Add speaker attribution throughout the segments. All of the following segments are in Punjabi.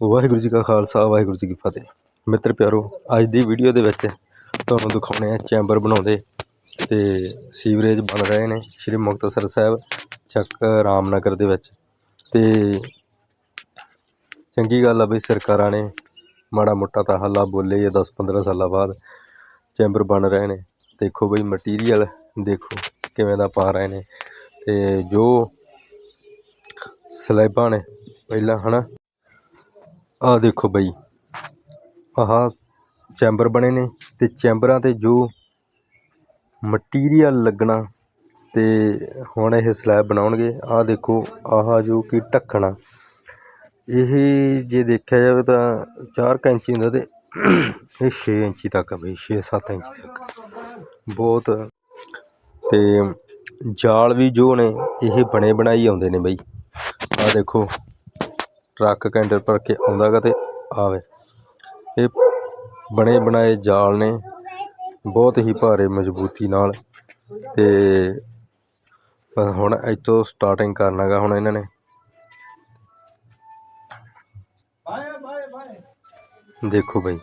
Speaker 1: ਵਾਹਿਗੁਰੂ ਜੀ ਕਾ ਖਾਲਸਾ, ਵਾਹਿਗੁਰੂ ਜੀ ਕੀ ਫਤਿਹ। ਮਿੱਤਰ ਪਿਆਰੋ, ਅੱਜ ਦੀ ਵੀਡੀਓ ਦੇ ਵਿੱਚ ਤੁਹਾਨੂੰ ਦਿਖਾਉਣੇ ਆ ਚੈਂਬਰ ਬਣਾਉਂਦੇ ਤੇ ਸੀਵਰੇਜ ਬਣ ਰਹੇ ਨੇ ਸ਼੍ਰੀ ਮੁਕਤਸਰ ਸਾਹਿਬ, ਚੱਕ ਰਾਮਨਗਰ ਦੇ ਵਿੱਚ। ਤੇ ਚੰਗੀ ਗੱਲ ਆ ਬਈ ਸਰਕਾਰਾਂ ਨੇ ਮਾੜਾ ਮੋਟਾ ਤਾਂ ਹੱਲਾ ਬੋਲੇ ਆ 10 15 ਸਾਲਾਂ ਬਾਅਦ ਚੈਂਬਰ ਬਣ ਰਹੇ ਨੇ। ਦੇਖੋ ਬਈ ਮਟੀਰੀਅਲ ਦੇਖੋ ਕਿਵੇਂ ਦਾ ਪਾ ਰਹੇ ਨੇ। ਤੇ ਜੋ ਸਲੈਬਾਂ ਨੇ ਪਹਿਲਾਂ, ਹਨਾ ਆਹ ਦੇਖੋ ਬਈ, ਆਹ ਚੈਂਬਰ ਬਣੇ ਨੇ ਤੇ ਚੈਂਬਰਾਂ ਤੇ ਜੋ ਮਟੀਰੀਅਲ ਲੱਗਣਾ ਤੇ ਹੁਣ ਇਹ ਸਲੈਬ ਬਣਾਉਣਗੇ, ਆਹ ਦੇਖੋ, ਆਹ ਜੋ ਕਿ ਢੱਕਣਾ। ਇਹ ਜੇ ਦੇਖਿਆ ਜਾਵੇ ਤਾਂ 4 ਇੰਚੀ ਦਾ ਤੇ ਇਹ 6 ਇੰਚੀ ਤੱਕ ਆ ਬਈ 6-7 ਇੰਚੀ ਤੱਕ। ਬਹੁਤ ਤੇ ਜਾਲ ਵੀ ਜੋ ਨੇ, ਇਹ ਬਣੇ ਬਣਾਈ ਆਉਂਦੇ ਨੇ ਬਈ। ਆਹ ਦੇਖੋ ਟਰੱਕ ਕੈਂਟਰ ਭਰ ਕੇ ਆਉਂਦਾ ਗਾ ਅਤੇ ਆਵੇ। ਇਹ ਬਣੇ ਬਣਾਏ ਜਾਲ ਨੇ, ਬਹੁਤ ਹੀ ਭਾਰੇ ਮਜ਼ਬੂਤੀ ਨਾਲ ਅਤੇ ਹੁਣ ਇੱਥੋਂ ਸਟਾਰਟਿੰਗ ਕਰਨਾ ਗਾ ਹੁਣ ਇਹਨਾਂ ਨੇ। ਦੇਖੋ ਬਈ,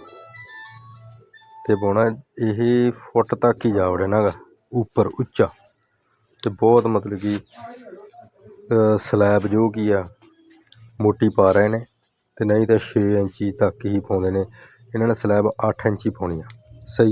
Speaker 1: ਤੇ ਪਾਉਣਾ ਇਹ ਫੁੱਟ ਤੱਕ ਹੀ ਜਾ ਵੜਨਾ ਗਾ, ਉੱਪਰ ਉੱਚਾ। ਤੇ ਬਹੁਤ ਮਤਲਬ ਕਿ ਸਲੈਬ ਜੋ ਕੀ ਆ ਮੋਟੀ ਪਾ ਰਹੇ ਨੇ ਅਤੇ ਨਹੀਂ ਤਾਂ ਛੇ ਇੰਚੀ ਤੱਕ ਹੀ ਪਾਉਂਦੇ ਨੇ। ਇਹਨਾਂ ਨੇ ਸਲੈਬ ਅੱਠ ਇੰਚੀ ਪਾਉਣੀ ਆ। ਸਹੀ